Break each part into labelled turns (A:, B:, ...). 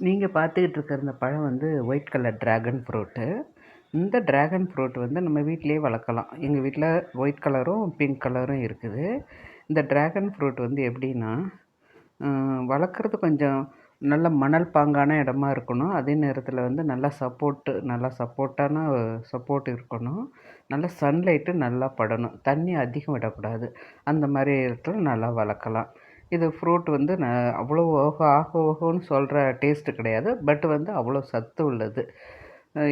A: நீங்கள் பார்த்துக்கிட்டு இருக்கிற இந்த பழம் வந்து ஒயிட் கலர் ட்ராகன் ஃப்ரூட்டு இந்த ட்ராகன் ஃப்ரூட் வந்து நம்ம வீட்டிலேயே வளர்க்கலாம். எங்கள் வீட்டில் ஒயிட் கலரும் பிங்க் கலரும் இருக்குது. இந்த ட்ராகன் ஃப்ரூட் வந்து எப்படின்னா வளர்க்குறது கொஞ்சம் நல்ல மணல் பாங்கான இடமா இருக்கணும். அதே நேரத்தில் வந்து நல்லா சப்போர்ட்டு நல்லா சப்போர்ட்டான சப்போர்ட் இருக்கணும். நல்ல சன்லைட்டு நல்லா படணும். தண்ணி அதிகம் விடக்கூடாது. அந்த மாதிரி இடத்துல நல்லா வளர்க்கலாம். இது ஃப்ரூட் வந்து ந அவ்வளோ ஓஹோ ஆஹோ ஓஹோன்னு சொல்கிற டேஸ்ட்டு கிடையாது. பட் வந்து அவ்வளோ சத்து உள்ளது.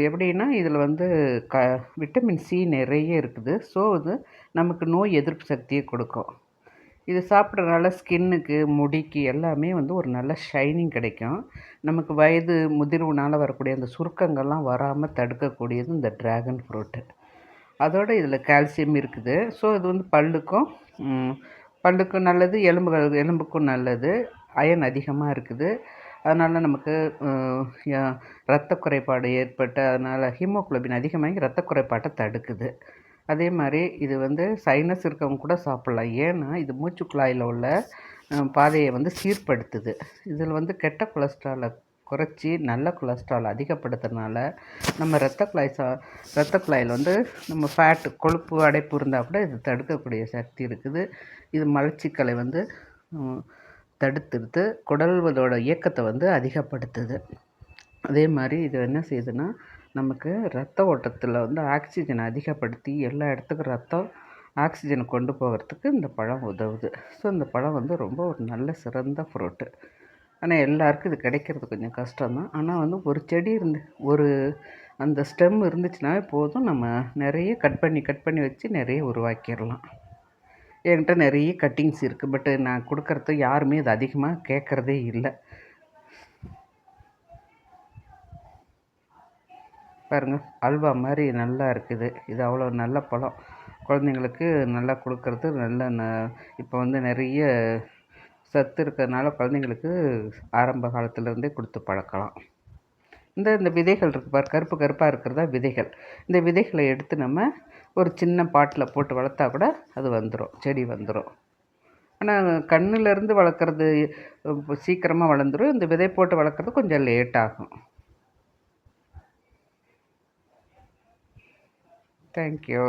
A: எப்படின்னா இதில் வந்து க விட்டமின் சி நிறைய இருக்குது. ஸோ வந்து நமக்கு நோய் எதிர்ப்பு சக்தியை கொடுக்கும். இது சாப்பிட்றதுனால ஸ்கின்னுக்கு முடிக்கு எல்லாமே வந்து ஒரு நல்ல ஷைனிங் கிடைக்கும். நமக்கு வயது முதிர்வுனால் வரக்கூடிய அந்த சுருக்கங்கள்லாம் வராமல் தடுக்கக்கூடியது இந்த ட்ராகன் ஃப்ரூட்டு அதோடு இதில் கால்சியம் இருக்குது. ஸோ இது வந்து பல்லுக்கும் பல்லுக்கும் நல்லது எலும்புகள் எலும்புக்கும் நல்லது. அயன் அதிகமாக இருக்குது. அதனால் நமக்கு ரத்த குறைபாடு ஏற்பட்டு அதனால் ஹீமோகுளோபின் அதிகமாகி ரத்த குறைபாட்டை தடுக்குது. அதே மாதிரி இது வந்து சைனஸ் இருக்கவங்க கூட சாப்பிட்லாம். ஏன்னா இது மூச்சு குழாயில் உள்ள பாதையை வந்து சீர்படுத்துது. இதில் வந்து கெட்ட கொலஸ்ட்ராலை குறைச்சி நல்ல கொலஸ்ட்ரால் அதிகப்படுத்துறதுனால நம்ம ரத்த குழாய் சா ரத்த குழாயில் வந்து நம்ம ஃபேட்டு கொழுப்பு அடைப்பு இருந்தால் கூட இது தடுக்கக்கூடிய சக்தி இருக்குது. இது மலச்சிக்கலை வந்து தடுத்துடுத்து குடல்வதோட இயக்கத்தை வந்து அதிகப்படுத்துது. அதே மாதிரி இது என்ன செய்யுதுன்னா நமக்கு ரத்த ஓட்டத்தில் வந்து ஆக்சிஜனை அதிகப்படுத்தி எல்லா இடத்துக்கும் ரத்தம் ஆக்சிஜனை கொண்டு போகிறதுக்கு இந்த பழம் உதவுது. ஸோ இந்த பழம் வந்து ரொம்ப ஒரு நல்ல சிறந்த ஃப்ரூட்டு ஆனால் எல்லாருக்கும் இது கிடைக்கிறது கொஞ்சம் கஷ்டம் தான் ஆனால் வந்து ஒரு செடி இருந்து ஒரு அந்த ஸ்டெம் இருந்துச்சுனாவே போதும். நம்ம நிறைய கட் பண்ணி கட் பண்ணி வச்சு நிறைய உருவாக்கிடலாம். என்கிட்ட நிறைய கட்டிங்ஸ் இருக்குது பட்டு நான் கொடுக்குறது யாருமே இது அதிகமாக கேட்குறதே இல்லை. பாருங்கள் அல்வா மாதிரி நல்லா இருக்குது. இது அவ்வளோ நல்ல பழம். குழந்தைங்களுக்கு நல்லா கொடுக்கறது நல்ல ந இப்போ வந்து நிறைய சத்து இருக்கிறதுனால குழந்தைங்களுக்கு ஆரம்ப காலத்துலேருந்தே கொடுத்து பழக்கலாம். இந்த இந்த விதைகள் இருக்குது பாரு கருப்பு கருப்பாக இருக்கிறதா விதைகள். இந்த விதைகளை எடுத்து நம்ம ஒரு சின்ன பாட்டில் போட்டு வளர்த்தா கூட அது வந்துடும் செடி வந்துடும் ஆனால் கண்ணுலேருந்து வளர்க்குறது சீக்கிரமாக வளர்ந்துடும் இந்த விதை போட்டு வளர்க்குறது கொஞ்சம் லேட் ஆகும். தேங்க்யூ